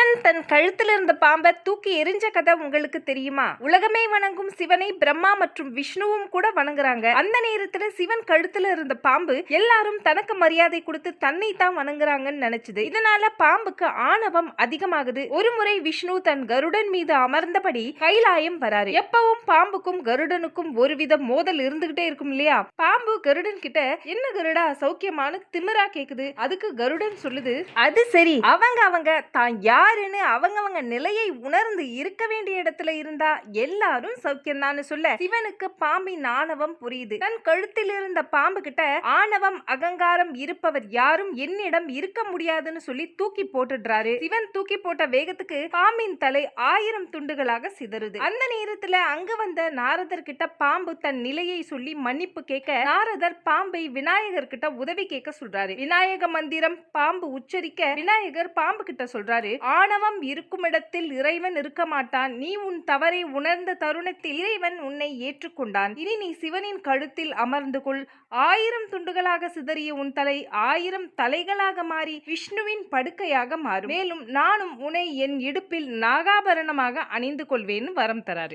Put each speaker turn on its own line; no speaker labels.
சிவன் தன் கழுத்தில் இருந்த பாம்பை தூக்கி எரிஞ்ச கதை உங்களுக்கு தெரியுமா? உலகமே வணங்கும் சிவனை பிரம்மா மற்றும் விஷ்ணுவும் கூட வணங்குறாங்க. அந்த நேரத்துல சிவன் கழுத்துல இருந்த பாம்பு எல்லாரும் தனக்கு மரியாதை கொடுத்து தன்னை தான் வணங்குறாங்கன்னு நினைச்சது. இதனால பாம்புக்கு ஆணவம் அதிகமாகுது. ஒரு முறை விஷ்ணு தன் கருடன் மீது அமர்ந்தபடி கைலாயம் வராரு. எப்பவும் பாம்புக்கும் கருடனுக்கும் ஒருவித மோதல் இருந்துகிட்டே இருக்கும் இல்லையா? பாம்பு கருடன் கிட்ட என்ன கருடா? சௌக்கியமான திமிரா கேக்குது. அதுக்கு கருடன் சொல்லுது அது சரி. அவங்க அவங்க தான் யாருன்னு அவங்கவங்க நிலையை உணர்ந்து இருக்க வேண்டிய இடத்துல இருந்தா எல்லாரும் சௌக்கியம்தான்னு சொல்ல சிவனுக்கு பாம்பின் ஆணவம் புரியுது. தன் கழுத்தில் இருந்த பாம்பு கிட்ட ஆணவம் அகங்காரம் இருப்பவர் யாரும் என்னிடம் இருக்க முடியாதுன்னு சொல்லி தூக்கி போட்டுடுறாரு. சிவன் தூக்கி போட்ட வேகத்துக்கு பாம்பின் தலை ஆயிரம் துண்டுகளாக சிதறுது. அந்த நேரத்துல அங்கு வந்த நாரதர் கிட்ட பாம்பு தன் நிலையை சொல்லி மன்னிப்பு கேட்க நாரதர் பாம்பை விநாயகர் கிட்ட உதவி கேட்க சொல்றாரு. விநாயக மந்திரம் பாம்பு உச்சரிக்க விநாயகர் பாம்பு கிட்ட சொல்றாரு ஆணவம் இருக்கும் இடத்தில் இறைவன் இருக்க மாட்டான் நீ உன் தவறை உணர்ந்த தருணத்தில் இறைவன் உன்னை ஏற்றுக்கொண்டான். இனி நீ சிவனின் கழுத்தில் அமர்ந்து கொள். ஆயிரம் துண்டுகளாக சிதறிய உன் தலை ஆயிரம் தலைகளாக மாறி விஷ்ணுவின் படுக்கையாக மாறும். மேலும் நானும் உன்னை என் இடுப்பில் நாகாபரணமாக அணிந்து கொள்வேன்னு வரம் தராரு